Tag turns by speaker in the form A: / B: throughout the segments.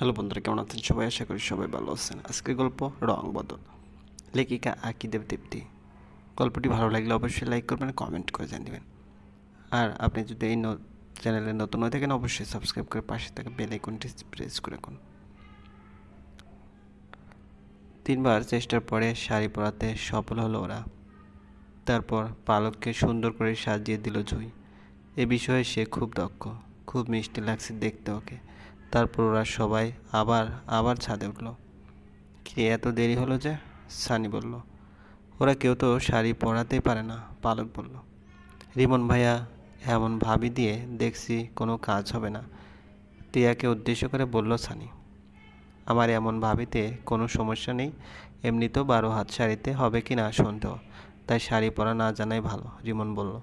A: Hello বন্ধুরা, কেমন আছেন সবাই? আশা করি সবাই ভালো আছেন। আজকের গল্প রং বদল। লেখিকা আকিদেব দীপ্তি গল্পটি ভালো লাগলে অবশ্যই লাইক করবেন, কমেন্ট করে জানিয়ে দেবেন আর আপনি যদি এই চ্যানেলে নতুন হয়ে থাকেন, অবশ্যই সাবস্ক্রাইব করে পাশে থাকা বেল আইকনটি প্রেস করে রাখুন। তিনবার চেষ্টার পরে শাড়ি পরাতে সফল হলো ওরা। তারপর পালককে সুন্দর করে সাজিয়ে দিল জুই। এ বিষয়ে সে খুব দক্ষ। খুব মিষ্টি লাগছে দেখতে ওকে। তারপর ওরা সবাই আবার আবার ছাদে উঠল। কি এত দেরি হলো যে? সানি বলল। ওরা কেউ তো শাড়ি পরাতেই পারে না, পালক বলল। রিমন ভাইয়া, এমন ভাবি দিয়ে দেখছি কোনো কাজ হবে না। টিয়াকে উদ্দেশ্য করে বলল সানি, আমার এমন ভাবিতে কোনো সমস্যা নেই। এমনিতেও বারো হাত শাড়িতে হবে কি না সন্দেহ। তাই শাড়ি পরা না জানাই ভালো, রিমন বলল।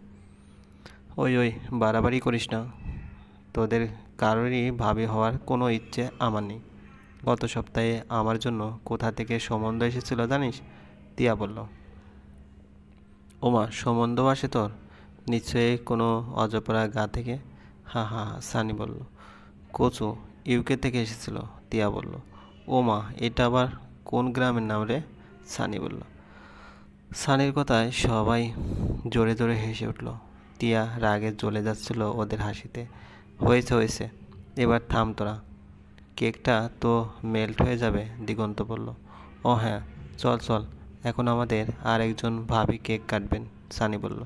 A: ওই ওই, বাড়াবাড়ি করিস না। তোদের কারোরই ভাবি হওয়ার কোনো ইচ্ছে আমার নেই। গত সপ্তাহে আমার জন্য কোথা থেকে সম্বন্ধ এসেছিল জানিস? তিয়া বলল। ওমা, সম্বন্ধ আসে তোর? নিশ্চয়ই কোনো অজপরা গা থেকে? হা হা সানি বলল। কচু, ইউকে থেকে এসেছিল তিয়া বলল। ওমা, এটা আবার কোন গ্রামের নাম রে? সানি বলল। সানির কথায় সবাই জোরে জোরে হেসে উঠল। টিয়া রাগে জ্বলে যাচ্ছিল ওদের হাসিতে। হয়েছে হয়েছে। এবার থাম তোরা। কেকটা তো মেল্ট হয়ে যাবে, দিগন্ত বলল। ও হ্যাঁ চল চল। এখন আমাদের আর একজন ভাবি কেক কাটবেন, সানি বলল।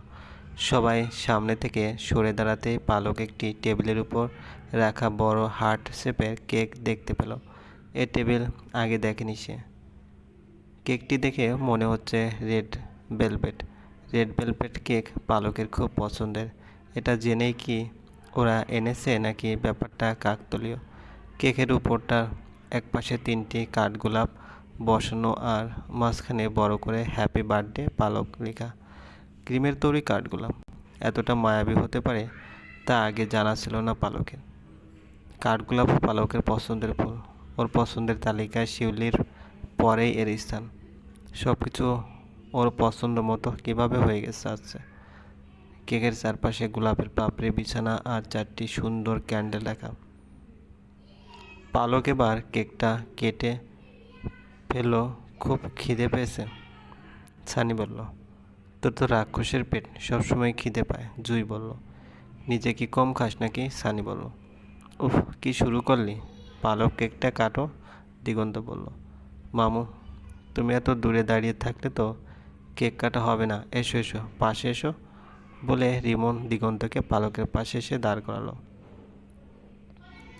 A: সবাই সামনে থেকে সরে দাঁড়াতে পালক একটি টেবিলের উপর রাখা বড় হার্ট শেপের কেক দেখতে পেল। এ টেবিল আগে দেখেনি সে। কেকটি দেখে মনে হচ্ছে red velvet. Red velvet cake পালকের খুব পছন্দের। এটা জেনেই কি ওরা এনেছে নাকি ব্যাপারটা কাকতলীয়? কেকের উপরটা একপাশে তিনটি কাঠগোলাপ বসানো আর মাঝখানে বড় করে হ্যাপি বার্থডে পালক লেখা ক্রিমের তৈরি কাঠগোলাপ এতটা মায়াবী হতে পারে তা আগে জানা ছিল না পালকের। কাঠগোলাপ পালকের পছন্দের ফুল। ওর পছন্দের তালিকায় শিউলির পরেই এর স্থান। সব কিছু ওর পছন্দ মতো কীভাবে হয়ে গেছে আচ্ছা কেকের চারপাশে গোলাপের পাপড়ি, বিছানা আর চারটি সুন্দর ক্যান্ডেল রাখা পালক এবার কেকটা কেটে ফেলো খুব খিদে পেয়েছে। সানি বলল, তোর তো রাক্ষসের পেট, সবসময় খিদে পায়। জুই বলল, নিজে কি কম খাস নাকি? সানি বলল, উফ, কি শুরু করলি? পালক কেকটা কাটো? দিগন্ত বলল, মামু, তুমি এত দূরে দাঁড়িয়ে থাকলে তো কেক কাটা হবে না। এসো এসো, পাশে এসো। বলে রিমন দিগন্তকে পালকের পাশে এসে দাঁড় করালো।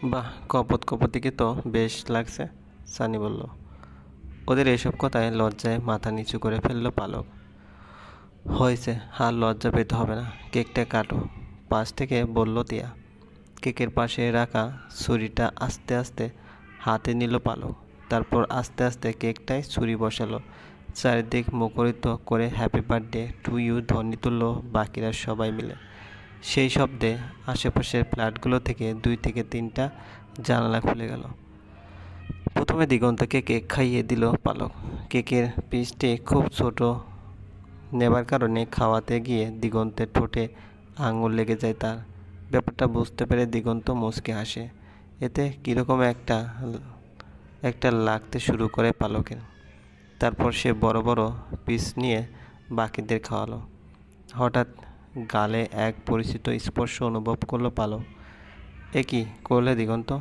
A: বাহ, কপত কপতিকে তো বেশ লাগছে, সানি বলল। ওদের এসব কথায় লজ্জায় মাথা নিচু করে ফেলল পালক। হয়েছে, আর লজ্জা পেতে হবে না। কেকটা কাটো। পাশ থেকে বলল তিয়া কেকের পাশে রাখা ছুরিটা আস্তে আস্তে হাতে নিল পালক। তারপর আস্তে আস্তে কেকটায় ছুরি বসালো। চারিদিক মুখরিত করে হ্যাপি বার্থডে টু ইউ ধ্বনি তুলল বাকিরা সবাই মিলে। সেই শব্দে আশেপাশের ফ্ল্যাটগুলো থেকে দুই থেকে তিনটা জানালা খুলে গেল। প্রথমে দিগন্তকে কেক খাইয়ে দিল পালক। কেকের পিসটি খুব ছোট। নেবার কারণে খাওয়াতে গিয়ে দিগন্তের ঠোঁটে আঙুল লেগে যায় তার। ব্যাপারটা বুঝতে পেরে দিগন্ত মুচকে হাসে। এতে কীরকম একটা একটা লাগতে শুরু করে পালকের। তারপর সে বড় বড় পিস নিয়ে বাকিদের খাওয়ালো। হঠাৎ গালে এক পরিচিত স্পর্শ অনুভব করল পালক এ কি করলে দিগন্ত?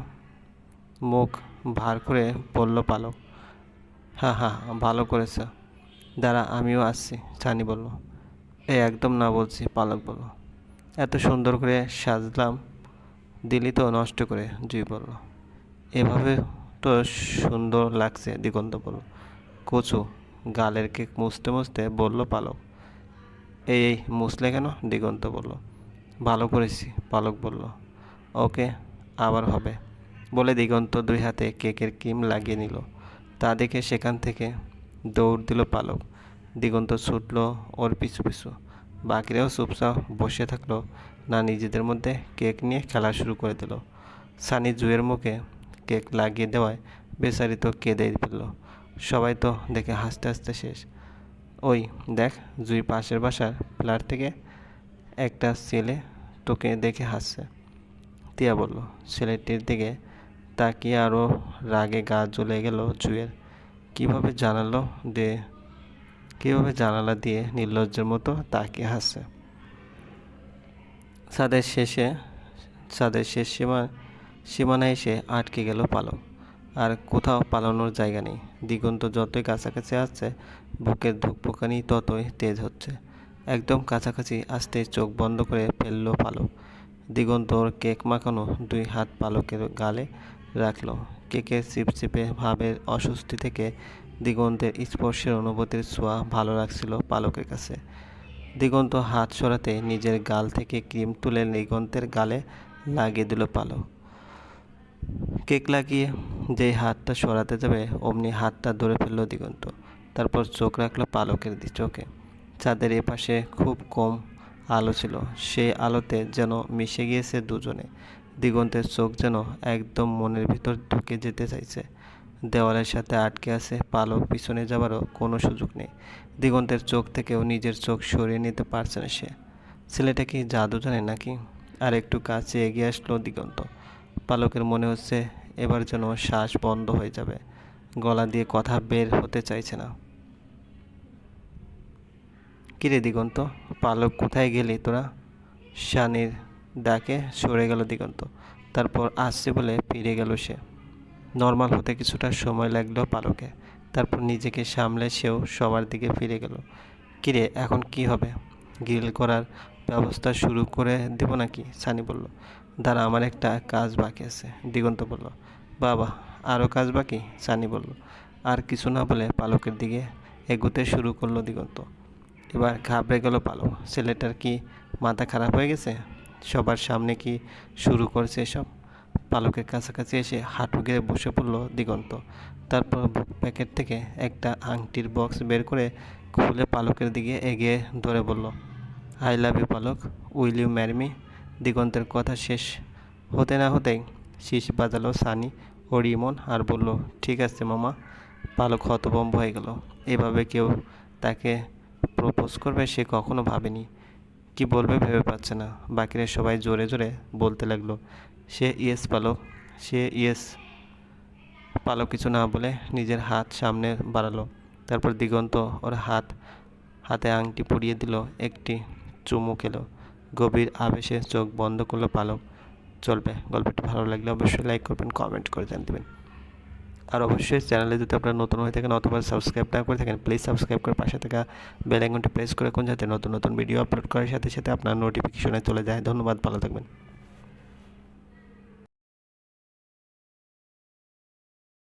A: মুখ ভার করে বলল পালক হ্যাঁ হ্যাঁ ভালো করেছ। দাঁড়া, আমিও আসছি সানি বলল। এ, একদম না বলছি, পালক বলল। এত সুন্দর করে সাজলাম, দিলি তো নষ্ট করে, জুই বলল। এভাবে তো সুন্দর লাগছে, দিগন্ত বলল। কচু গালের কেক মুছতে মুছতে বলল পালক। এই এই, মুছলে কেন? দিগন্ত বলল। ভালো করেছি পালক বলল। ওকে, আবার হবে বলে দিগন্ত দুই হাতে কেকের ক্রিম লাগিয়ে নিল। তা দেখে সেখান থেকে দৌড় দিল পালক। দিগন্ত ছুটল ওর পিছু পিছু। বাকিরাও চুপচাপ বসে থাকল না নিজেদের মধ্যে কেক নিয়ে খেলা শুরু করে দিল। সানি জুয়ের মুখে কেক লাগিয়ে দেওয়ায় বেচারি তো কেঁদে ফেলল। সবাই তো দেখে হাসতে হাসতে শেষ। ওই দেখ, জুই পাশের বাসার ফ্ল্যাট থেকে একটা ছেলে তোকে দেখে হাসছে। তিয়া বলল, ছেলেটির দিকে তাকিয়ে আরও রাগে গা জ্বলে গেল জুয়ের কীভাবে জানালো দে, কীভাবে জানালা দিয়ে নির্লজ্জের মতো তাকিয়ে হাসছে। ছাদের শেষে ছাদের শেষ সীমা, সীমানায় এসে আটকে গেল পালক। আর কোথাও পালানোর জায়গা নেই। দিগন্ত যতই কাছাকাছি আসছে, বুকের ধুকপুকানি ততই তেজ হচ্ছে। একদম কাছাকাছি আসতে চোখ বন্ধ করে ফেলল পালক দিগন্ত ওর কেক মাখানো দুই হাত পালকের গালে রাখল। কেকের চিপচিপে ভাবের অস্বস্তি থেকে দিগন্তের স্পর্শের অনুভূতির ছোঁয়া ভালো লাগছিল পালকের কাছে। দিগন্ত হাত সরাতে নিজের গাল থেকে ক্রিম তুলে দিগন্তের গালে লাগিয়ে দিল পালক। কেক লাগিয়ে যেই হাতটা সরাতে যাবে, অমনি হাতটা ধরে ফেলল দিগন্ত। তারপর চোখ রাখল পালকের চোখে। চাঁদের এপাশে খুব কম আলো ছিল। সেই আলোতে যেন মিশে গিয়েছে দুজনে। দিগন্তের চোখ যেন একদম মনের ভিতর ঢুকে যেতে চাইছে। দেওয়ালের সাথে আটকে আছে পালক, পিছনে যাবারও কোনো সুযোগ নেই। দিগন্তের চোখ থেকেও নিজের চোখ সরিয়ে নিতে পারছে না সে। ছেলেটা কি জাদু জানে নাকি? আর একটু কাছে এগিয়ে আসলো দিগন্ত। পালকের মনে হচ্ছে এবার যেন শ্বাস বন্ধ হয়ে যাবে। গলা দিয়ে কথা বের হতে চাইছে না। কিরে দিগন্ত, পালক কোথায় গেলি তোরা? শানির ডাকে সরে গেল দিগন্ত। তারপর আসছে বলে ফিরে গেল সে। নর্মাল হতে কিছুটা সময় লাগল পালকে। তারপর নিজেকে সামলে সেও সবার দিকে ফিরে গেল। কিরে, এখন কি হবে? গ্রিল করার ব্যবস্থা শুরু করে দেব নাকি? সানি বলল। দাঁড়া, আমার একটা কাজ বাকি আছে। দিগন্ত বলল, বাবা আরও কাজ বাকি? সানি বলল, আর কিছু না বলে পালকের দিকে এগোতে শুরু করল দিগন্ত। এবার ঘাবড়ে গেল পালক। ছেলেটার কি মাথা খারাপ হয়ে গেছে? সবার সামনে কি শুরু করছে এসব? পালকের কাছাকাছি এসে হাঁটু গেড়ে বসে পড়ল দিগন্ত। তারপর বুক প্যাকেট থেকে একটা আংটির বক্স বের করে খুলে পালকের দিকে এগিয়ে ধরে বলল, I love you Palak. Will you marry দিগন্তের কথা শেষ হতে না হতেই শীষ বাজালো সানি ও রিমন আর বলল, ঠিক আছে মামা পালক হতবম্ব হয়ে গেল। এভাবে কেউ তাকে প্রপোজ করবে সে কখনো ভাবেনি। কি বলবে ভেবে পাচ্ছে না। বাকিরা সবাই জোরে জোরে বলতে লাগল, সে ইয়েস পালক সে ইয়েস পালক কিছু না বলে নিজের হাত সামনে বাড়ালো। তারপর দিগন্ত ওর হাত, হাতে আংটি পরিয়ে দিল, একটি চুমু খেলো। গভীর আবেশে চোখ বন্ধ করলে পালক। চলবে, গল্পটি ভালো লাগলে অবশ্যই লাইক করবেন কমেন্ট করে জান দেবেন। আর অবশ্যই চ্যানেলে যদি আপনারা নতুন হয়ে থাকেন অথবা সাবস্ক্রাইব না করে থাকেন প্লিজ সাবস্ক্রাইব করে পাশে থাকা বেল আইকনটি প্রেস করে কোন যাতে নতুন নতুন ভিডিও আপলোড করার সাথে সাথে আপনার নোটিফিকেশনে চলে যায়। ধন্যবাদ, ভালো থাকবেন।